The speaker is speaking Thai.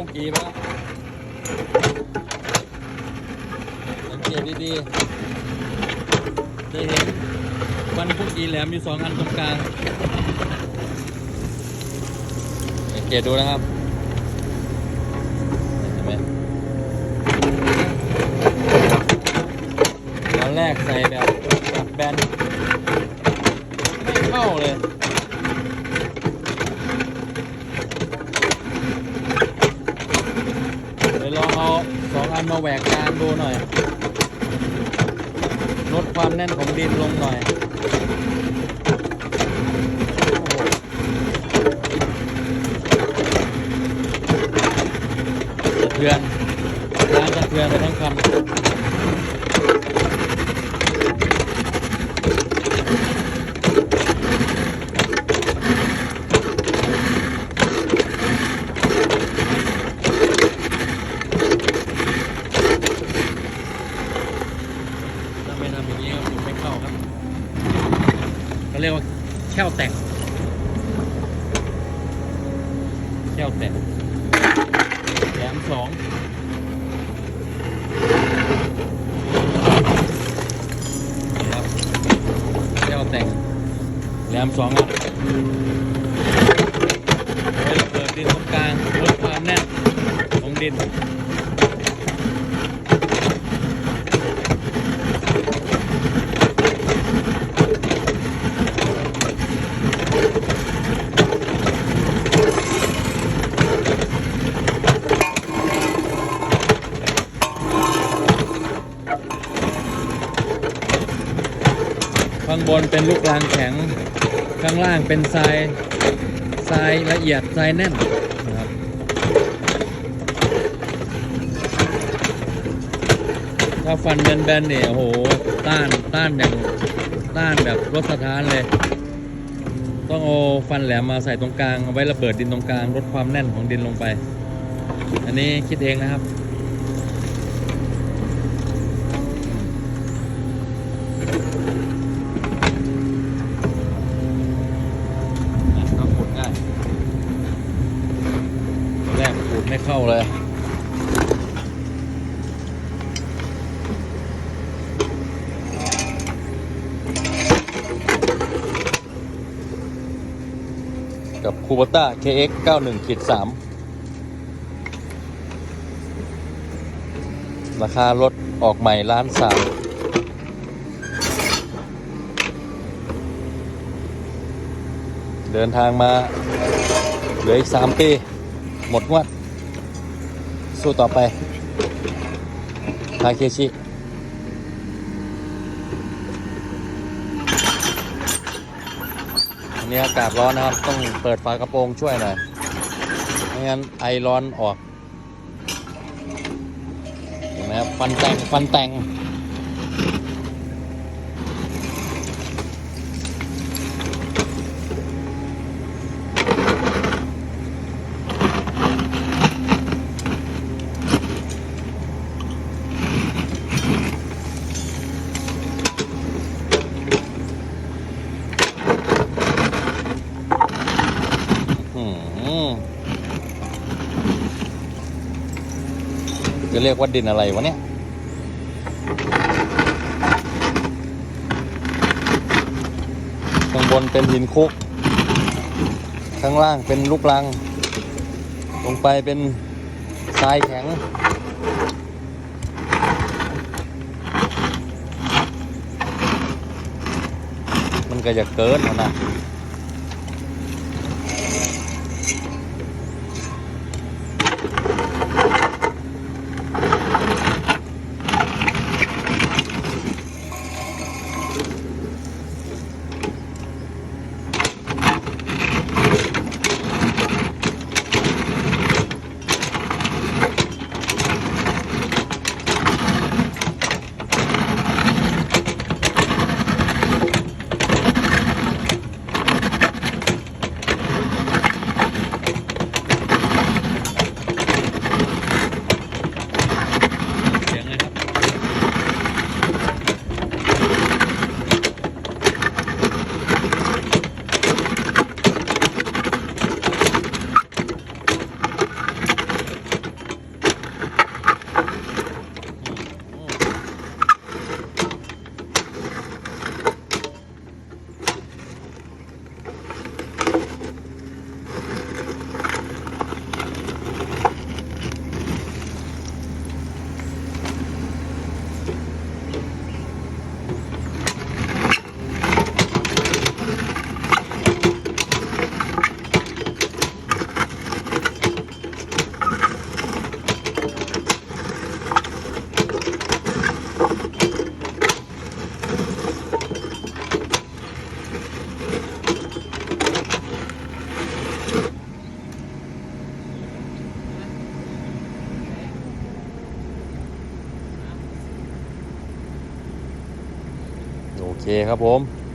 องเปลี่ยนฟันกุ้งกีไปแล้วสังเกตดีๆ จะเห็นฟันกุ้งกีแหลมมีสองอันตรงกลางสังเกตดูนะครับเห็นไหมตอนแรกใส่แบบแบบแบนไม่เข้าเลย เดี๋ยวลองเอาสองอัน มาแหวกกลางดูหน่อย ลดความแน่นของดินลงหน่อยโอ้โหสะเทือนร้านสะเทือนไปทั้งคำถ้าไม่ทำอย่างนี้ก็ไม่เข้าครับเขาเรียกว่า แค่วแต่งแค่วแต่งแหลมสองครับแค่วแต่งแหลมสองอะไว้ระเบิดดินตรงกลางลดความแน่นของดิน ข้างบนเป็นลูกรางแข็ง ข้างล่างเป็นทรายทรายละเอียดทรายแน่นนะครับถ้าฟันแบนๆเนี่ยโอ้โหต้านต้านอย่างต้านแบบรถสถานเลย ต้องเอาฟันแหลมมาใส่ตรงกลางเอาไว้ระเบิดดินตรงกลางลดความแน่นของดินลงไป อันนี้คิดเองนะครับ ก็ขุดง่ายแรกขุดไม่เข้าเลย กับคูบต้า KX 91ขีด3ราคารถออกใหม่ล้านสามเดินทางมาเหลืออีก 3 ปี หมดงวด สู้ต่อไปทาเคชิ อันนี้อากาศร้อนนะครับ ต้องเปิดฝากระโปรงช่วยหน่อยไม่งั้นไอร้อนออกเห็นไหมครับฟันแต่งฟันแต่ง อืม จะเรียกว่าดินอะไรวะเนี่ย ข้างบนเป็นหินคุก ข้างล่างเป็นลูกรัง ลงไปเป็นทรายแข็ง มันก็จะเกินนะ เคครับผม